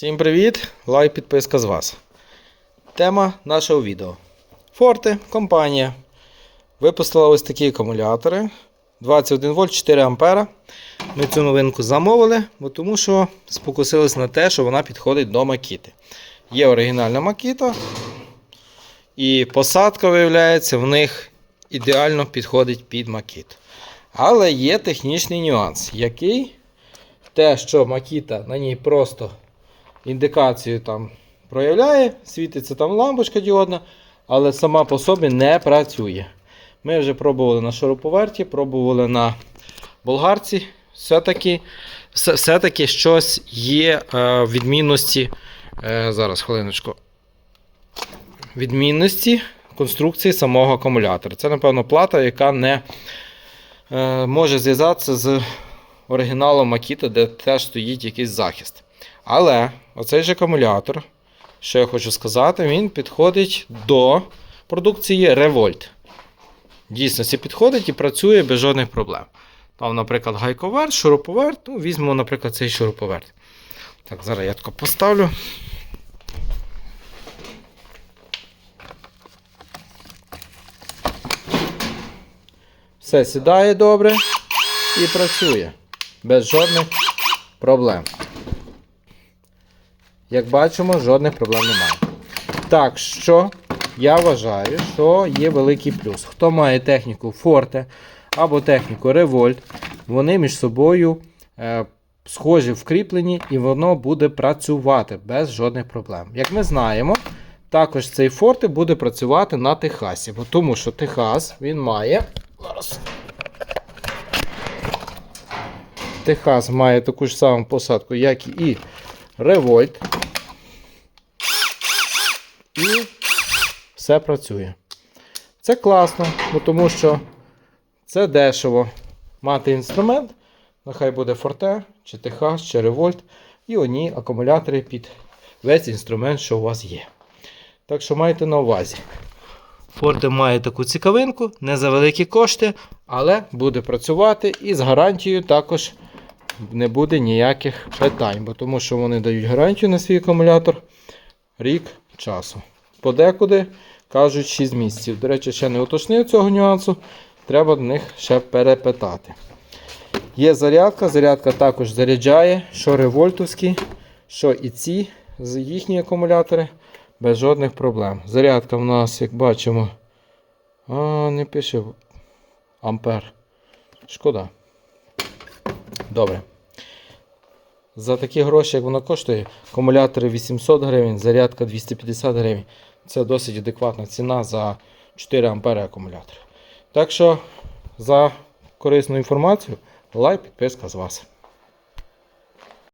Всім привіт! Лайк підписка з вас. Тема нашого відео. Форте, компанія. Випустила ось такі акумулятори. 21 вольт 4 ампера. Ми цю новинку замовили, бо тому що спокусились на те, що вона підходить до макіти. Є оригінальна макіта. І посадка, виявляється, в них ідеально підходить під макіту. Але є технічний нюанс, який те, що макіта на ній просто індикацію там проявляє, світиться там лампочка діодна, але сама по собі не працює. Ми вже пробували на шуруповерті, пробували на болгарці. Все-таки все, все-таки щось є е, відмінності. Е, зараз хвилиночку. Відмінності конструкції самого акумулятора. Це, напевно, плата, яка не е, може зв'язатися з оригіналом Makita, де теж стоїть якийсь захист. Але оцей же акумулятор, що я хочу сказати, він підходить до продукції Revolt. Дійсно, це підходить і працює без жодних проблем. Там, наприклад, гайковерт, шуруповерт. Ну, візьмемо, наприклад, цей шуруповерт. Так, зараз я тако поставлю. Все сідає добре і працює без жодних проблем. Як бачимо, жодних проблем немає. Так що я вважаю, що є великий плюс. Хто має техніку Forte або техніку Revolt, вони між собою е, схожі вкріплені і воно буде працювати без жодних проблем. Як ми знаємо, також цей Forte буде працювати на Техасі, бо тому що Техас він має. Техас має таку ж саму посадку, як і Revolt. І все працює. Це класно, тому що це дешево мати інструмент. Нехай буде Forte, чи Техас, чи Revolt. І одні акумулятори під весь інструмент, що у вас є. Так що майте на увазі. Forte має таку цікавинку, не за великі кошти, але буде працювати і з гарантією також не буде ніяких питань, бо тому що вони дають гарантію на свій акумулятор рік часу. Подекуди кажуть 6 місяців. До речі, ще не уточнив цього нюансу. Треба до них ще перепитати. Є зарядка, зарядка також заряджає, що револьтовські, що і ці їхні акумулятори без жодних проблем. Зарядка в нас, як бачимо, а, не пише ампер. Шкода. Добре. За такі гроші, як воно коштує, акумулятори 800 гривень, зарядка 250 гривень. Це досить адекватна ціна за 4 ампери акумулятор. Так що за корисну інформацію лайк, підписка з вас.